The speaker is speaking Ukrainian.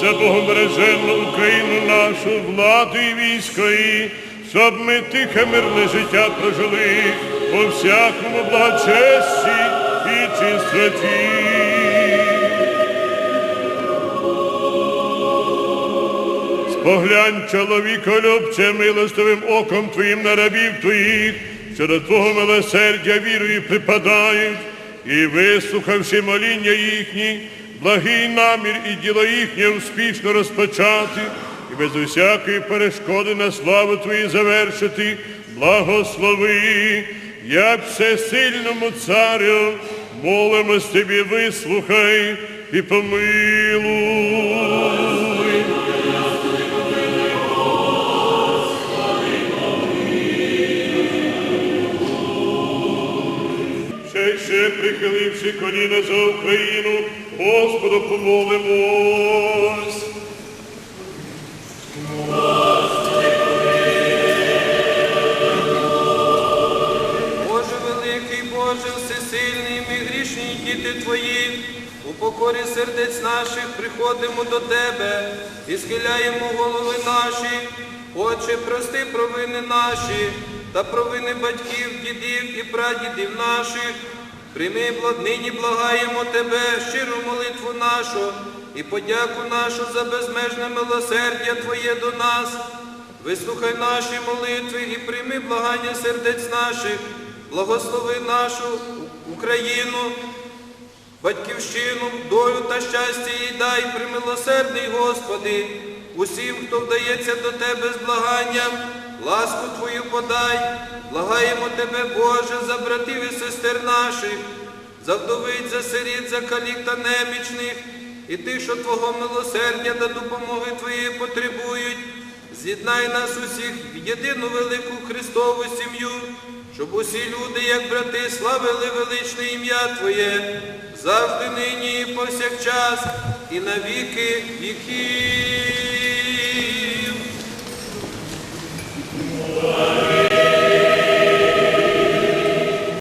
за богобереженну Україну нашу, владу і військо, і щоб ми тихе мирне життя прожили по всякому благочесті і чистоті. Споглянь, чоловіко любче, милостивим оком твоїм на рабів твоїх, що до Твого милосердя вірою припадають, і вислухавши моління їхні, благий намір і діло їхнє успішно розпочати, і без усякої перешкоди на славу Твою завершити, благослови, як всесильному царю, молимось тобі, вислухай і помилуй. Ще прихиливши коліна за Україну, Господу помолимось. Боже великий, Боже всесильний, ми грішні діти Твої, у покорі сердець наших приходимо до Тебе і схиляємо голови наші. Отче, прости провини наші та провини батьків, дідів і прадідів наших. Прийми нині благаємо Тебе, щиру молитву нашу і подяку нашу за безмежне милосердя Твоє до нас. Вислухай наші молитви і прийми благання сердець наших, благослови нашу Україну, батьківщину, долю та щастя їй дай, примилосердний Господи, усім, хто вдається до Тебе з благанням, ласку Твою подай, благаємо Тебе, Боже, за братів і сестер наших, за вдовиць, за сиріт, за калік та немічних, і тих, що Твого милосердя та допомоги Твоєї потребують. З'єднай нас усіх в єдину велику Христову сім'ю, щоб усі люди, як брати, славили величне ім'я Твоє, завжди нині і повсякчас, і на віки. Amém.